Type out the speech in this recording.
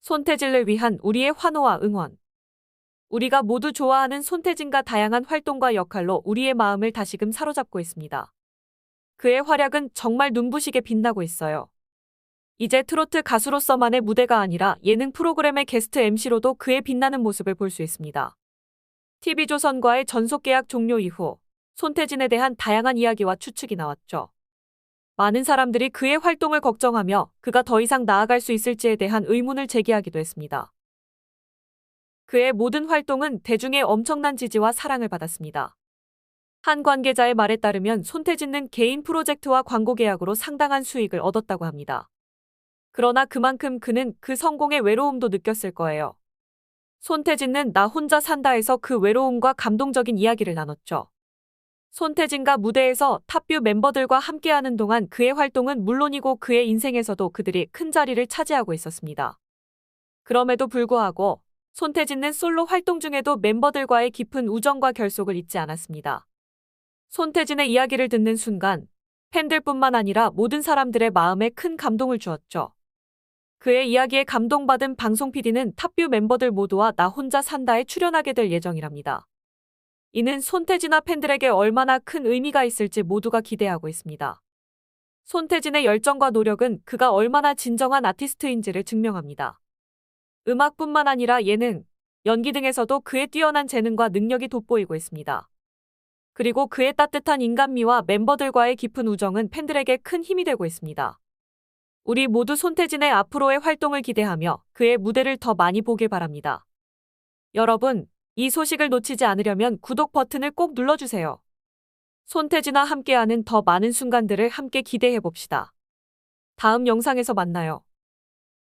손태진을 위한 우리의 환호와 응원. 우리가 모두 좋아하는 손태진과 다양한 활동과 역할로 우리의 마음을 다시금 사로잡고 있습니다. 그의 활약은 정말 눈부시게 빛나고 있어요. 이제 트로트 가수로서만의 무대가 아니라 예능 프로그램의 게스트 MC로도 그의 빛나는 모습을 볼 수 있습니다. TV조선과의 전속 계약 종료 이후 손태진에 대한 다양한 이야기와 추측이 나왔죠. 많은 사람들이 그의 활동을 걱정하며 그가 더 이상 나아갈 수 있을지에 대한 의문을 제기하기도 했습니다. 그의 모든 활동은 대중의 엄청난 지지와 사랑을 받았습니다. 한 관계자의 말에 따르면 손태진은 개인 프로젝트와 광고 계약으로 상당한 수익을 얻었다고 합니다. 그러나 그만큼 그는 그 성공의 외로움도 느꼈을 거예요. 손태진은 나 혼자 산다에서 그 외로움과 감동적인 이야기를 나눴죠. 손태진과 무대에서 탑뷰 멤버들과 함께하는 동안 그의 활동은 물론이고 그의 인생에서도 그들이 큰 자리를 차지하고 있었습니다. 그럼에도 불구하고 손태진은 솔로 활동 중에도 멤버들과의 깊은 우정과 결속을 잊지 않았습니다. 손태진의 이야기를 듣는 순간 팬들뿐만 아니라 모든 사람들의 마음에 큰 감동을 주었죠. 그의 이야기에 감동받은 방송 PD는 탑뷰 멤버들 모두와 나 혼자 산다에 출연하게 될 예정이랍니다. 이는 손태진아 팬들에게 얼마나 큰 의미가 있을지 모두가 기대하고 있습니다. 손태진의 열정과 노력은 그가 얼마나 진정한 아티스트인지를 증명합니다. 음악뿐만 아니라 예능, 연기 등에서도 그의 뛰어난 재능과 능력이 돋보이고 있습니다. 그리고 그의 따뜻한 인간미와 멤버들과의 깊은 우정은 팬들에게 큰 힘이 되고 있습니다. 우리 모두 손태진의 앞으로의 활동을 기대하며 그의 무대를 더 많이 보길 바랍니다. 여러분, 이 소식을 놓치지 않으려면 구독 버튼을 꼭 눌러주세요. 손태진과 함께하는 더 많은 순간들을 함께 기대해 봅시다. 다음 영상에서 만나요.